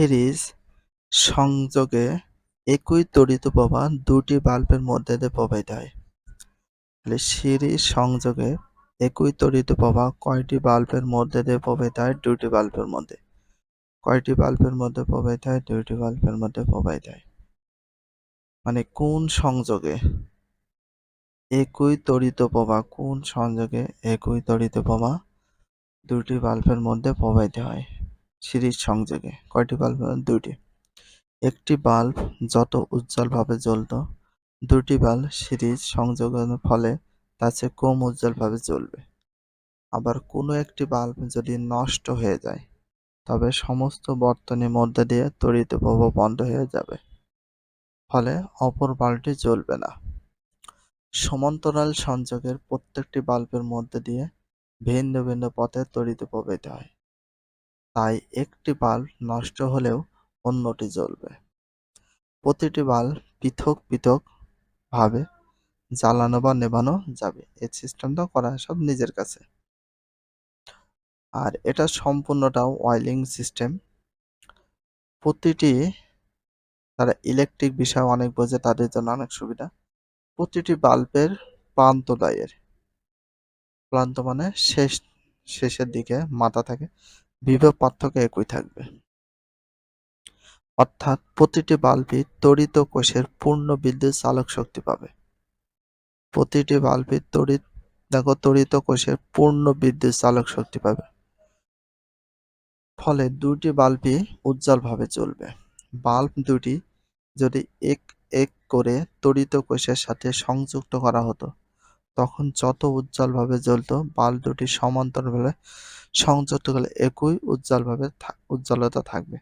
Series সংযোগে একই তড়িৎ প্রবাহ দুটি বাল্বের মধ্যে দিয়ে প্রবাহিত হয়। তাহলে সিরিজ সংযোগে একই তড়িৎ প্রবাহ কয়টি বাল্বের মধ্যে দিয়ে প্রবাহিত হয়? দুটি বাল্বের মধ্যে। কয়টি বাল্বের মধ্যে প্রবাহিত হয়? দুইটি বাল্বের মধ্যে প্রবাহিত হয়। মানে কোন সংযোগে একই তড়িৎ প্রবাহ, কোন সংযোগে একই তড়িৎ প্রবাহ দুটি বাল্বের মধ্যে প্রবাহিত হয়? সিরিজ সংযোগে। কয়টি বাল্ব? দুটি একটি বাল্ব যত উজ্জ্বলভাবে জ্বলত, দুটি বাল্ব সিরিজ সংযোগের ফলে তার চেয়ে কম উজ্জ্বলভাবে জ্বলবে। আবার কোনো একটি বাল্ব যদি নষ্ট হয়ে যায়, তবে সমস্ত বর্তনীর মধ্যে দিয়ে তড়িৎ প্রবাহ বন্ধ হয়ে যাবে। ফলে অপর বাল্বটি জ্বলবে না। সমান্তরাল সংযোগের প্রত্যেকটি বাল্বের মধ্যে দিয়ে ভিন্ন ভিন্ন পথে তড়িৎ প্রবাহিত হয়। তাই একটি বাল্ব নষ্ট হলেও অন্যটি জ্বলবে। প্রতিটি বাল্ব পৃথক পৃথক ভাবে জ্বালানো বা নেভানো যাবে। এই সিস্টেমটা করা সব নিজের কাছে। আর এটা সম্পূর্ণটা ওয়াইলিং সিস্টেম। প্রতিটি তারা ইলেকট্রিক বিষয় অনেক বোঝে, তাদের জন্য অনেক সুবিধা। প্রতিটি বাল্বের প্রান্ত দায়ের প্রান্ত মানে শেষ, শেষের দিকে মাথা থাকে। বিভব পার্থক্য একই থাকবে। অর্থাৎ প্রতিটি বাল্বই তড়িৎ কোষের পূর্ণ বিদ্যুৎ চালক শক্তি পাবে। প্রতিটি বাল্বই তড়িৎ দেখো তড়িৎ কোষের পূর্ণ বিদ্যুৎ চালক শক্তি পাবে। ফলে দুটি বাল্বই উজ্জ্বলভাবে চলবে। বাল্ব দুটি যদি এক এক করে তড়িৎ কোষের সাথে সংযুক্ত করা হতো তখন যত উজ্জ্বলভাবে জ্বলত, বাল্ব দুটি সমান্তরালভাবে সংযুক্ত করলে একই উজ্জ্বলভাবে উজ্জ্বলতা থাকবে।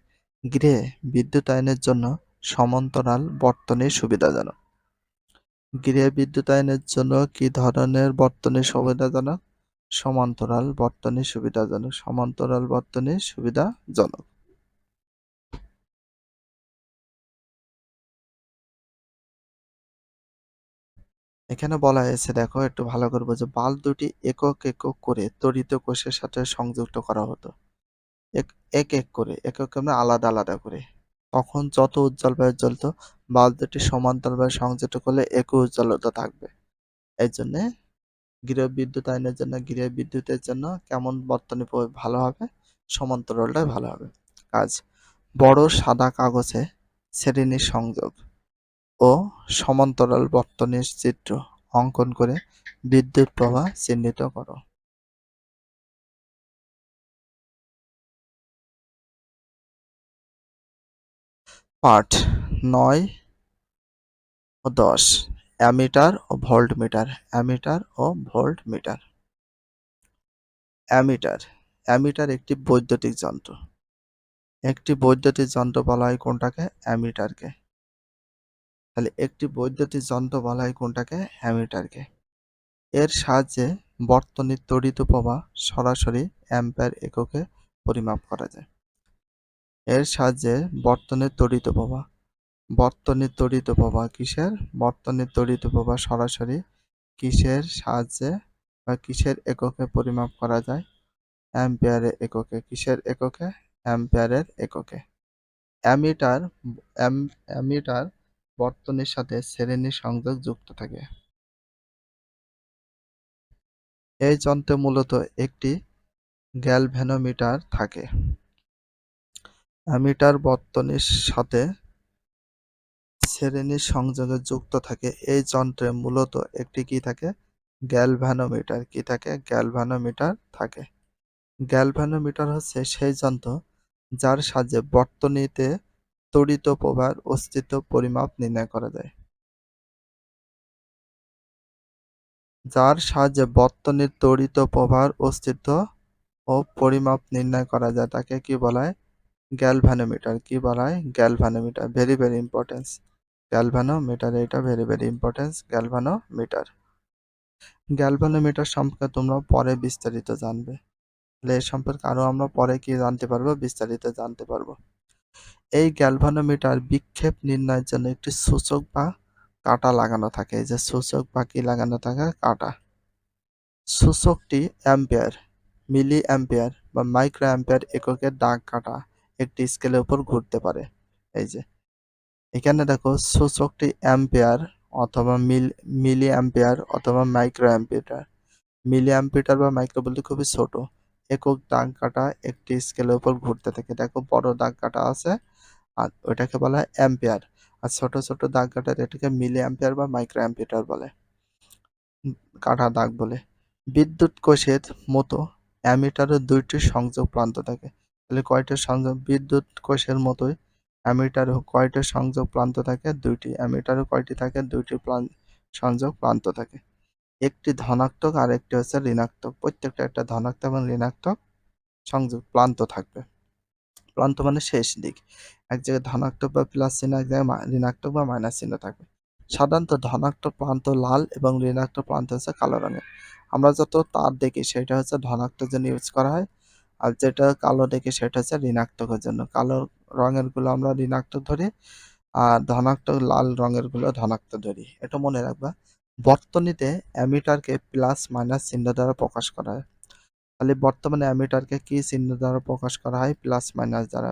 গৃহে বিদ্যুৎ বিদ্যুতায়নের জন্য সমান্তরাল বর্তনী সুবিধাজনক। গৃহে বিদ্যুৎ বিদ্যুতায়নের জন্য কি ধরনের বর্তনী সুবিধাজনক? সমান্তরাল বর্তনী সুবিধাজনক। সমান্তরাল বর্তনী সুবিধাজনক। এখানে বলা হয়েছে, দেখো, একটু ভালো করে বোঝো। বাল্ব দুটি একক একক করে তড়িৎ কোষের সাথে সংযুক্ত করা হতো। এক এক করে, একক আমরা আলাদা আলাদা করে। তখন যত উজ্জ্বলভাবে জ্বলত বাল্ব দুটি সমান্তরালভাবে সংযুক্ত করলে একই উজ্জ্বলতা থাকবে। এই জন্যে গৃহ বিদ্যুৎ আইনের জন্য, গৃহ বিদ্যুতের জন্য কেমন বর্তনী ভালো হবে? সমান্তরালটাই ভালো হবে। কাজ, বড় সাদা কাগজে শ্রেণির সংযোগ। ও সমান্তরাল বর্তনীর চিত্র অঙ্কন করে বিদ্যুৎ প্রবাহ চিহ্নিত করো। পাঠ নয় ও দশ, অ্যামিটার ও ভোল্ট মিটার অ্যামিটার ও ভোল্ট মিটার অ্যামিটার অ্যামিটার একটি বৈদ্যুতিক যন্ত্র। একটি বৈদ্যুতিক যন্ত্র বলা হয় কোনটাকে? অ্যামিটারকে। তাহলে একটি বৈদ্যুতিক যন্ত্র বলা হয় কোনটাকে? অ্যামিটারকে এর সাহায্যে বর্তনীর তড়িৎ প্রবাহ সরাসরি অ্যাম্পার এককে পরিমাপ করা যায়। এর সাহায্যে বর্তনীর তড়িৎ প্রবাহ বর্তনীর তড়িৎ প্রবাহ কিসের? বর্তনীর তড়িৎ প্রবাহ সরাসরি কিসের সাহায্যে বা কিসের এককে পরিমাপ করা যায়? অ্যাম্পিয়ারের এককে। কিসের এককে? অ্যাম্পিয়ারের এককে। অ্যামিটার অ্যামিটার বর্তনীর সাথে শ্রেণি সংযোগ যুক্ত থাকে। এই যন্ত্রে মূলত একটি গ্যালভ্যানোমিটার থাকে। অ্যামিটার বর্তনীর সাথে শ্রেণির সংযোগে যুক্ত থাকে। এই যন্ত্রে মূলত একটি কি থাকে? গ্যালভ্যানোমিটার কি থাকে? গ্যালভ্যানোমিটার থাকে। গ্যালভ্যানোমিটার হচ্ছে সেই যন্ত্র যার সাহায্যে বর্তনীতে তড়িৎ প্রবাহের অস্তিত্ব, পরিমাপ নির্ণয় করা যায়। যার সাহায্যে বর্তনীর তড়িৎ প্রবাহের অস্তিত্ব ও পরিমাপ নির্ণয় করা যায়। তাকে কি বলা হয়? গ্যালভ্যানোমিটার কি বলা হয়? Galvanometer very very importance galvanometer, এটা very very importance galvanometer. Galvanometer সম্পর্কে তোমরা পরে বিস্তারিত জানবে। তাহলে এ সম্পর্কে আরও আমরা পরে কি জানতে পারব? বিস্তারিত জানতে পারব। এই গ্যালভানোমিটার বিক্ষেপ নির্ণয়ের জন্য একটি সূচক বা কাটা লাগানো থাকে। এই যে সূচক বা কি লাগানো থাকে? কাটা। সূচকটি অ্যাম্পিয়ার মিলি অ্যাম্পিয়ার বা মাইক্রো অ্যাম্পিয়ার এককের দাগ কাটা একটি স্কেলের উপর ঘুরতে পারে। এই যে, এখানে দেখো সূচকটি অ্যাম্পিয়ার অথবা মিল মিলি অ্যাম্পিয়ার অথবা মাইক্রো অ্যাম্পিয়ার মিলি অ্যাম্পিটার বা মাইক্রো বলতে খুবই ছোট। একক দাগ কাটা একটি স্কেলের উপর ঘুরতে থাকে। দেখো বড় দাগ কাটা আছে আর ওইটাকে বলা হয় অ্যাম্পিয়ার। আর ছোট ছোট দাগ কাটা এটাকে মিলি অ্যাম্পিয়ার বা মাইক্রো অ্যাম্পিটার বলে। কাটা দাগ বলে। বিদ্যুৎ কোষের মতো অ্যামিটারের দুইটি সংযোগ প্রান্ত থাকে। তাহলে কয়টা সংযোগ? বিদ্যুৎ কোষের মতোই অ্যামিটারও কয়টা সংযোগ প্রান্ত থাকে? দুইটি। অ্যামিটারও কয়টি থাকে? দুইটি সংযোগ প্রান্ত থাকে। একটি ধনাত্মক আর একটি হচ্ছে ঋণাত্মক। প্রত্যেকটা একটা ধনাত্মক এবং ঋণাত্মক সংযোগ প্রান্ত থাকবে। প্রান্ত মানে শেষ দিক। এক জায়গায় ধনাত্মক বা প্লাস চিহ্ন, এক জায়গায় ঋণাত্মক বা মাইনাস চিহ্ন থাকবে। সাধারণত ধনাত্মক প্রান্ত লাল এবং ঋণাত্মক প্রান্ত হচ্ছে কালো রঙের। আমরা যত তার দেখি, সেটা হচ্ছে ধনাত্মক জন্য ইউজ করা হয় আর যেটা কালো দেখি, সেটা হচ্ছে ঋণাত্মকের জন্য। কালো রঙেরগুলো আমরা ঋণাত্মক ধরি আর ধনাত্মক লাল রঙেরগুলো ধনাত্মক ধরি। এটা মনে রাখবা, বর্তনীতে অ্যামিটারকে প্লাস মাইনাস চিহ্ন দ্বারা প্রকাশ করা হয়। তাহলে বর্তমানে অ্যামিটারকে কি চিহ্ন দ্বারা প্রকাশ করা হয়? প্লাস মাইনাস দ্বারা।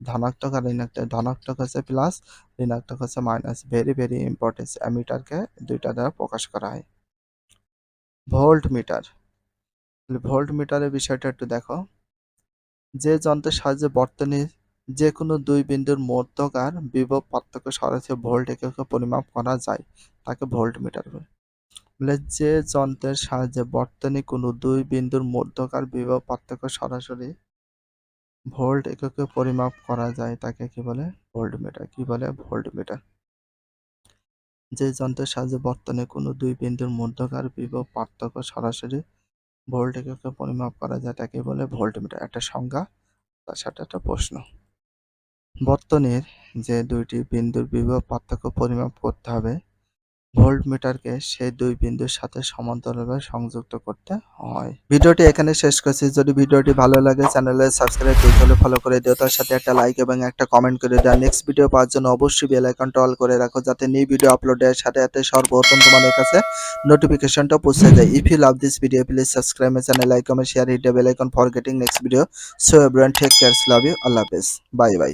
ধনাত্মক আর ঋণাত্মক, ধনাত্মক হচ্ছে প্লাস ঋণাত্মক হচ্ছে মাইনাস ভেরি ভেরি ইম্পর্টেন্ট অ্যামিটারকে দুইটা দ্বারা প্রকাশ করা হয়। ভোল্ট মিটার ভোল্ট মিটারের বিষয়টা একটু দেখো। যে যন্ত্রের সাহায্যে বর্তনী যে কোনো দুই বিন্দুর মধ্যকার বিভব পার্থক্য সরাসরি ভোল্ট এককে পরিমাপ করা যায়, তাকে ভোল্ট মিটার বলে। বলে যে যন্ত্রের সাহায্যে বর্তনী কোনো দুই বিন্দুর মধ্যকার বিভব পার্থক্য সরাসরি ভোল্ট এককে পরিমাপ করা যায় তাকে কি বলে? Voltmeter. কি বলে? Voltmeter. যে যন্ত্রের সাহায্যে বর্তনে কোনো দুই বিন্দুর মধ্যকার বিভব পার্থক্য সরাসরি ভোল্ট এককে পরিমাপ করা যায় তাকে বলে ভোল্ট মিটার। একটা সংজ্ঞা, তার সাথে একটা প্রশ্ন। বর্তনের যে দুইটি বিন্দুর বিভব পার্থক্য পরিমাপ করতে হবে ভোল্ট মিটারকে সেই দুই বিন্দুর সাথে সমান্তরালভাবে সংযুক্ত করতে হয়। ভিডিওটি এখানে শেষ করছি। যদি ভিডিওটি ভালো লাগে চ্যানেলে সাবস্ক্রাইব করতে হলে ফলো করে দিও, তার সাথে একটা লাইক এবং একটা কমেন্ট করে দাও। নেক্সট ভিডিও পাওয়ার জন্য অবশ্যই বেল আইকনটা অল করে রাখো, যাতে নিউ ভিডিও আপলোডের সাথে সাথে সর্বপ্রথম তোমাদের কাছে নোটিফিকেশনটা পৌঁছে যায়। If you love this video please subscribe my channel like comment share hit the bell icon for getting next video so everyone take cares love you আল্লাহ হাফেজ বাই বাই